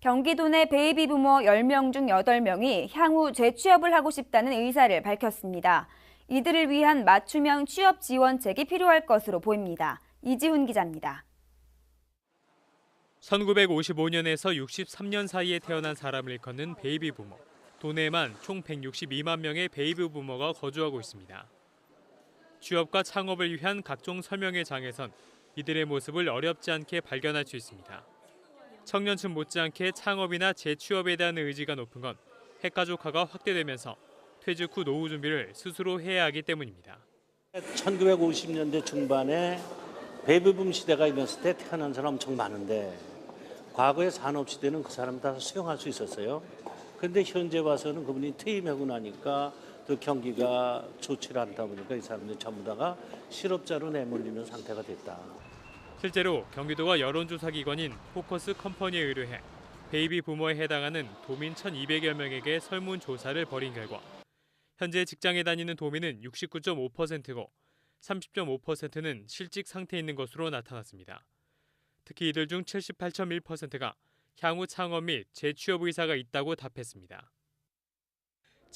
경기도 내 베이비 부모 10명 중 8명이 향후 재취업을 하고 싶다는 의사를 밝혔습니다. 이들을 위한 맞춤형 취업 지원책이 필요할 것으로 보입니다. 이지훈 기자입니다. 1955년에서 63년 사이에 태어난 사람을 일컫는 베이비 부모. 도내에만 총 162만 명의 베이비 부모가 거주하고 있습니다. 취업과 창업을 위한 각종 설명회 장에선 이들의 모습을 어렵지 않게 발견할 수 있습니다. 청년층 못지않게 창업이나 재취업에 대한 의지가 높은 건 핵가족화가 확대되면서 퇴직 후 노후 준비를 스스로 해야 하기 때문입니다. 1950년대 중반에 베이비붐 시대가 일었을 때 태어난 사람 엄청 많은데 과거의 산업 시대는 그 사람 다 수용할 수 있었어요. 그런데 현재 와서는 그분이 퇴임하고 나니까 또 경기가 좋지 않다 보니까 이 사람들이 전부 다가 실업자로 내몰리는 상태가 됐다. 실제로 경기도가 여론조사 기관인 포커스 컴퍼니에 의뢰해 베이비 부모에 해당하는 도민 1,200여 명에게 설문 조사를 벌인 결과 현재 직장에 다니는 도민은 69.5%고 30.5%는 실직 상태에 있는 것으로 나타났습니다. 특히 이들 중 78.1%가 향후 창업 및 재취업 의사가 있다고 답했습니다.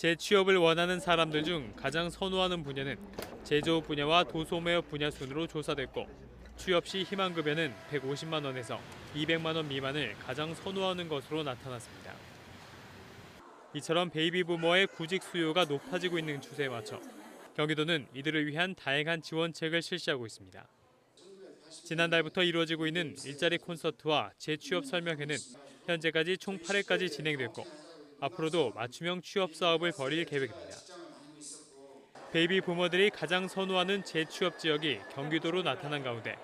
재취업을 원하는 사람들 중 가장 선호하는 분야는 제조업 분야와 도소매업 분야 순으로 조사됐고 취업 시 희망급여는 150만 원에서 200만 원 미만을 가장 선호하는 것으로 나타났습니다. 이처럼 베이비 부모의 구직 수요가 높아지고 있는 추세에 맞춰 경기도는 이들을 위한 다양한 지원책을 실시하고 있습니다. 지난달부터 이루어지고 있는 일자리 콘서트와 재취업 설명회는 현재까지 총 8회까지 진행됐고 앞으로도 맞춤형 취업 사업을 벌일 계획입니다. 베이비 부모들이 가장 선호하는 재취업 지역이 경기도로 나타난 가운데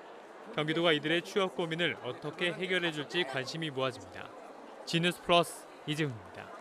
경기도가 이들의 취업 고민을 어떻게 해결해 줄지 관심이 모아집니다. 지뉴스 플러스 이재훈입니다.